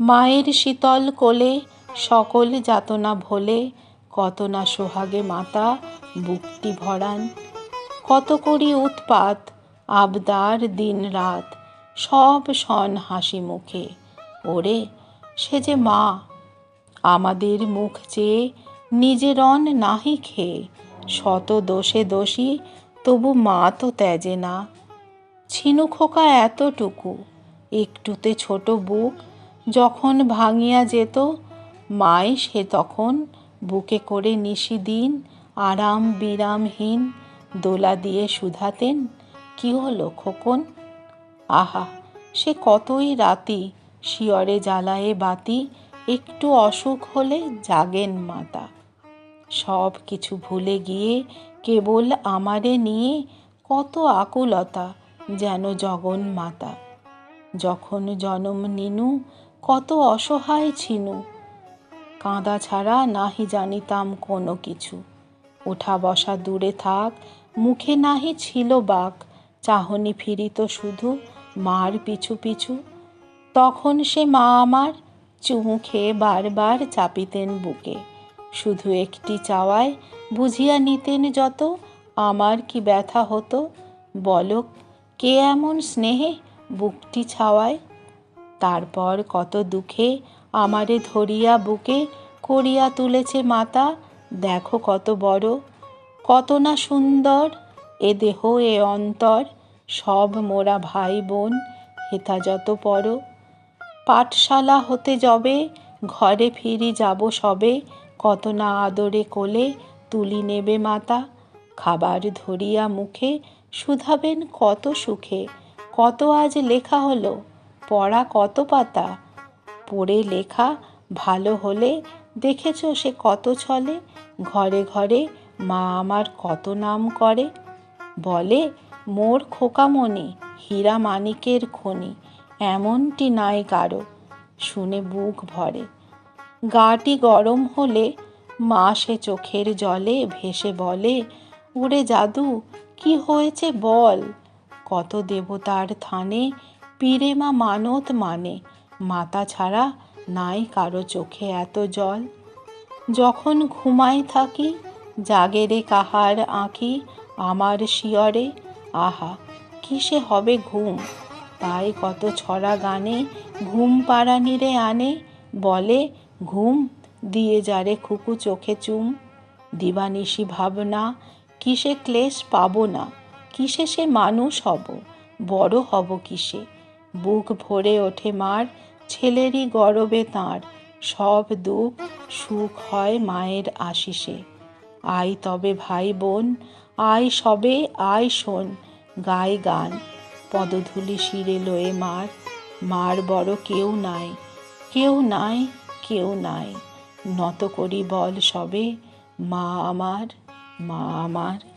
মায়ের শীতল কোলে সকল যাতনা ভোলে, কত না সোহাগে মাতা বুকটি ভরান। কত করি উৎপাত, আবদার দিন রাত, সব সন হাসি মুখে। ওরে, সে যে মা, আমাদের মুখ চেয়ে নিজের অন নাহি খেয়ে, শত দোষে দোষী তবু মা তো ত্যাজে না। ছিনু খোকা এতটুকু, একটুতে ছোট বুক যখন ভাঙিয়া যেত মাই সে তখন বুকে করে নিশি দিন, আরাম বিরামহীন দোলা দিয়ে শুধাতেন। কি হলো খোকন? আহা, সে কতই রাতি শিয়রে জ্বালায়ে বাতি, একটু অসুখ হলে জাগেন মাতা। সব কিছু ভুলে গিয়ে কেবল আমারে নিয়ে কত আকুলতা যেন জগন মাতা। যখন জনম নিনু কত অসহায় ছিনু। কাঁদা ছাড়া নাহি জানিতাম কোনো কিছু। ওঠা বসা দূরে থাক, মুখে নাহি ছিল বাক। চাহনি ফিরিত শুধু মার পিছু পিছু। তখন সে মা আমার চুমু খেয়ে বারবার চাপিতেন বুকে। শুধু একটি চাওয়ায় বুঝিয়া নিতেন যত, আমার কি ব্যথা হতো? বলো, কে এমন স্নেহে বুকটি ছাওয়ায়? তারপর কত দুঃখে আমারে ধরিয়া বুকে করিয়া তুলেছে মাতা, দেখো কত বড়, কত না সুন্দর এ দেহ, এ অন্তর, সব মোরা ভাই বোন হেথাযত পর। পাঠশালা হতে যবে, ঘরে ফিরি যাব সবে, কত না আদরে কোলে তুলি নেবে মাতা, খাবার ধরিয়া মুখে শুধাবেন কত সুখে, কত আজ লেখা হলো পড়া কত পাতা? পড়ে লেখা ভালো হলে দেখেছ সে কত ছলে? ঘরে ঘরে মা আমার কত নাম করে? বলে, মোর খোকামণি হীরা মানিকের খনি, এমনটি নাই কারও শুনে বুক ভরে। গাটি গরম হলে মা সে চোখের জলে ভেসে বলে ওরে জাদু, কি হয়েছে বল? কত দেবতার থানে পীরে মা মানত মানে মাতা ছাড়া নাই কারও চোখে এত জল। যখন ঘুমাই থাকি জাগেরে কাহার আঁকি আমার শিয়রে, আহা, কিসে হবে ঘুম? তাই কত ছড়া গানে ঘুম পাড়ানিরে আনে, বলে, ঘুম, দিয়ে যারে খুকু চোখে চুম। দিবানিশি ভাবনা, কিসে ক্লেশ পাবো না, কিসে সে মানুষ হব, বড় হব কিসে? বুক ভরে ওঠে মার, ছেলেরই গরবে তাঁর। সব দুঃখ সুখ হয় মায়ের আশিসে। আই তবে ভাই বোন, আয় সবে, আয় শোন গায় গান। পদধূলি শিরে লয়ে মার মার বড় কেউ নাই কেউ নাই কেউ নাই। নত করি বল সবে, মা আমার মা আমার।